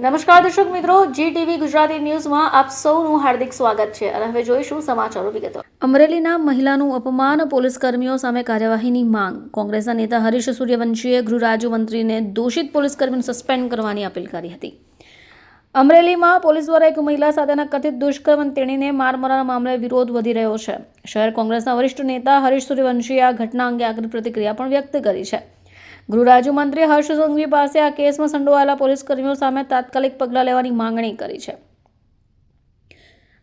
નમસ્કાર દર્શક મિત્રો જી ટીવી ગુજરાતી ન્યૂઝમાં આપ સૌનું હાર્દિક સ્વાગત છે અને હવે જોઈશું સમાચારો વિગતો. અમરેલીના મહિલાનું અપમાન પોલીસ કર્મીઓ સામે કાર્યવાહીની માંગ. કોંગ્રેસના નેતા હરીશ સૂર્યવંશીએ ગૃહ રાજ્યમંત્રીને દોષિત પોલીસ કર્મીને સસ્પેન્ડ કરવાની અપીલ કરી હતી. અમરેલીમાં પોલીસ દ્વારા એક મહિલા સાથેના કથિત દુષ્કર્મ અને તેણીને માર મરાના મામલે વિરોધ વધી રહ્યો છે. શહેર કોંગ્રેસના વરિષ્ઠ નેતા હરીશ સૂર્યવંશીએ આ ઘટના અંગે આગળ પ્રતિક્રિયા પણ વ્યક્ત કરી છે. ગૃહ રાજ્યમંત્રી હર્ષ સંઘવી પાસે આ કેસમાં સંડોવાયેલા પોલીસકર્મીઓ સામે તાત્કાલિક પગલાં લેવાની માંગણી કરી છે.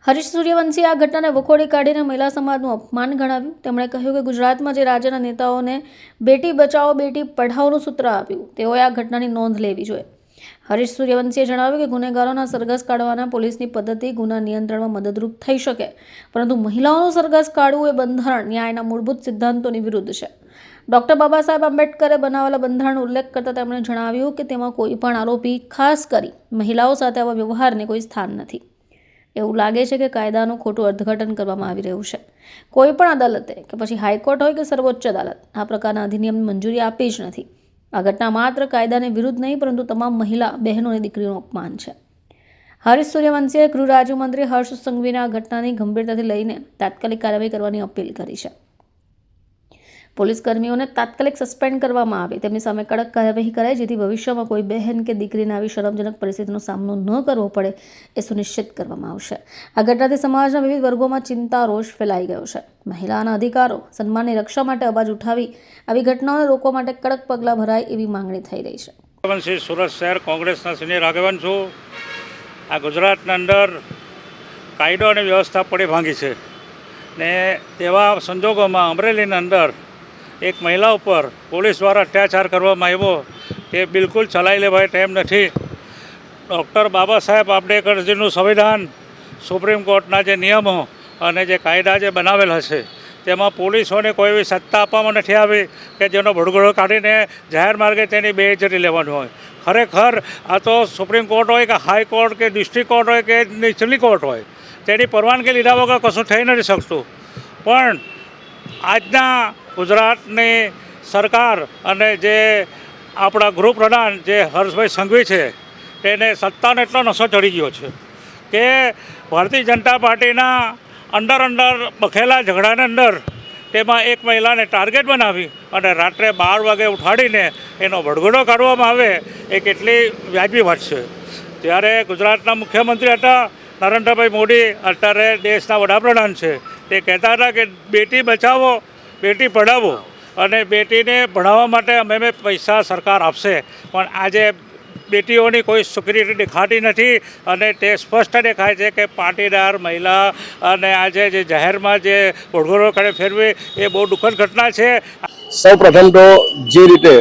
હરીશ સૂર્યવંશીએ આ ઘટનાને વખોડી કાઢીને મહિલા સમાજનું અપમાન ગણાવ્યું. તેમણે કહ્યું કે ગુજરાતમાં જે રાજ્યના નેતાઓને બેટી બચાવો, બેટી પઢાઓનું સૂત્ર આપ્યું, તેઓએ આ ઘટનાની નોંધ લેવી જોઈએ. હરીશ સૂર્યવંશીએ જણાવ્યું કે ગુનેગારોના સરઘસ કાઢવાના પોલીસની પદ્ધતિ ગુના નિયંત્રણમાં મદદરૂપ થઈ શકે. પરંતુ મહિલાઓનું સરઘસ કાઢવું એ બંધારણ ન્યાયના મૂળભૂત સિદ્ધાંતોની વિરુદ્ધ છે. ડૉક્ટર બાબા સાહેબ આંબેડકરે બનાવેલા બંધારણનો ઉલ્લેખ કરતાં તેમણે જણાવ્યું કે તેમાં કોઈ પણ આરોપી ખાસ કરી મહિલાઓ સાથે આવા વ્યવહારને કોઈ સ્થાન નથી. એવું લાગે છે કે કાયદાનું ખોટું અર્થઘટન કરવામાં આવી રહ્યું છે. કોઈ પણ અદાલતે કે પછી હાઈકોર્ટ હોય કે સર્વોચ્ચ અદાલત, આ પ્રકારના અધિનિયમની મંજૂરી આપી જ નથી. આ ઘટના માત્ર કાયદાને વિરુદ્ધ નહીં, પરંતુ તમામ મહિલા, બહેનો અને દીકરીઓનું અપમાન છે. હરીશ સૂર્યવંશીએ ગૃહ રાજ્યમંત્રી હર્ષ સંઘવીને આ ઘટનાની ગંભીરતાથી લઈને તાત્કાલિક કાર્યવાહી કરવાની અપીલ કરી છે. પોલીસ કર્મીઓને તાત્કાલિક સસ્પેન્ડ કરવામાં આવે. તેમની સામે કડક કાર્યવાહી કરાય, જેથી ભવિષ્યમાં કોઈ બહેન કે દીકરીને આવી શરમજનક પરિસ્થિતિનો સામનો ન કરવો પડે, એ સુનિશ્ચિત કરવામાં આવશે. આ ઘટનાથી સમાજના વિવિધ વર્ગોમાં ચિંતા, રોષ ફેલાઈ ગયો છે. મહિલાના અધિકારો, સન્માનની રક્ષા માટે અવાજ ઉઠાવી આવી ઘટનાઓને રોકવા માટે કડક પગલાં ભરાય એવી માંગણી થઈ રહી છે. શ્રી સુરત શહેર કોંગ્રેસના સિનિયર આગેવાન છું. આ ગુજરાતના અંદર કાયદો અને વ્યવસ્થા પડી ભાંગી છે. ને તેવા સંજોગોમાં અમરેલીના અંદર એક મહિલા ઉપર પોલીસ દ્વારા અત્યાચાર કરવામાં આવ્યો, તે બિલકુલ ચલાવી લેવાય તેમ નથી. ડૉક્ટર બાબા સાહેબ આંબેડકરજીનું સંવિધાન સુપ્રીમ કોર્ટના જે નિયમો અને જે કાયદા જે બનાવેલા છે, તેમાં પોલીસોને કોઈ એવી સત્તા આપવામાં નથી આવી કે જેનો ભડગોળો કાઢીને જાહેર માર્ગે તેની બેઇજ્જતી લેવાની હોય. ખરેખર આ તો સુપ્રીમ કોર્ટ હોય કે હાઈકોર્ટ કે ડિસ્ટ્રિક્ટ કોર્ટ હોય કે નીચલી કોર્ટ હોય, તેની પરવાનગી લીધા વગર કશું થઈ નથી શકતું. પણ આજના ગુજરાતની સરકાર અને જે આપણા ગૃહપ્રધાન જે હર્ષભાઈ સંઘવી છે, તેને સત્તાનો એટલો નશો ચડી ગયો છે કે ભારતીય જનતા પાર્ટીના અંડર અંડર બખેલા ઝઘડાની અંદર તેમાં એક મહિલાને ટાર્ગેટ બનાવી અને રાત્રે બાર વાગે ઉઠાડીને એનો ભડગડો કાઢવામાં આવે, એ કેટલી વ્યાજબી વાત છે. ત્યારે ગુજરાતના મુખ્યમંત્રી હતા નરેન્દ્રભાઈ મોદી, અત્યારે દેશના વડાપ્રધાન છે, તે કહેતા હતા કે બેટી બચાવો બેટી પઢાવો અને બેટીને ભણાવવા માટે અમે અમે પૈસા સરકાર આપશે. પણ આજે બેટીઓની કોઈ સિક્યુરિટી દેખાતી નથી અને તે સ્પષ્ટ દેખાય છે કે પાટીદાર, મહિલા અને આજે જે જાહેરમાં જે ઓળઘોળો કરે ફેરવી એ બહુ દુઃખદ ઘટના છે. સૌ પ્રથમ તો જે રીતે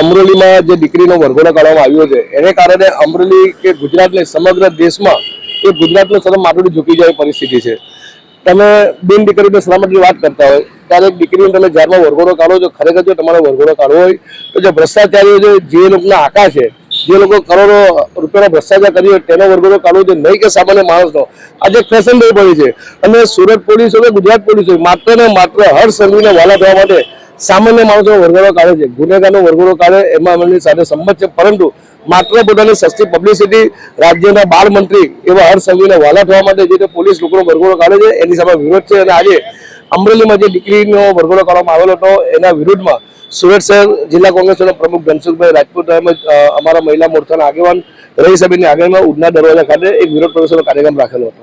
અમરેલીમાં જે દીકરીનો વરઘોડો કાઢવામાં આવ્યો છે, એને કારણે અમરેલી કે ગુજરાતને સમગ્ર દેશમાં એ ગુજરાતનું સતત માથું ઝૂકી જાય પરિસ્થિતિ છે. તમે બેન દીકરીને સલામતીની વાત કરતા હોય, ત્યારે એક દીકરીને તમે જારમાં વરઘોડો કાઢો છો, ખરેખર જો તમારો વરઘોડો કાઢવો હોય, તો જે ભ્રષ્ટાચારીઓ છે, જે લોકોના આકા છે, જે લોકો કરોડો રૂપિયાનો ભ્રષ્ટાચાર કર્યો તેનો વરઘોડો કાઢવો છે નહીં કે સામાન્ય માણસનો. આજે ફેશન થઈ પડી છે. અને સુરત પોલીસ હોય ગુજરાત પોલીસ હોય, માત્ર ને માત્ર હર સંઘવીને વાલા થવા માટે સામાન્ય માણસો વરઘોડો કાઢે છે. ગુનેગારનો વરઘોડો કાઢે, એમાં એમની સાથે સંમત છે. પરંતુ માત્ર પોતાની સસ્તી પબ્લિસિટી રાજ્યના બાળ મંત્રી એવા હર્ષ સંઘવીને વાલા થવા માટે જે પોલીસ લોકોનો વરઘોડો કાઢે છે, એની સામે વિરોધ છે. અને આજે અમરેલીમાં જે દીકરીનો વરઘોડો કરવામાં આવેલો હતો, એના વિરુદ્ધમાં સુરત શહેર જિલ્લા કોંગ્રેસના પ્રમુખ ધનસુખભાઈ રાજપૂત તેમજ અમારા મહિલા મોરચાના આગેવાન રહીસાબેનની આગળમાં ઉડના દરવાજા ખાતે એક વિરોધ પ્રદર્શનનો કાર્યક્રમ રાખેલો હતો.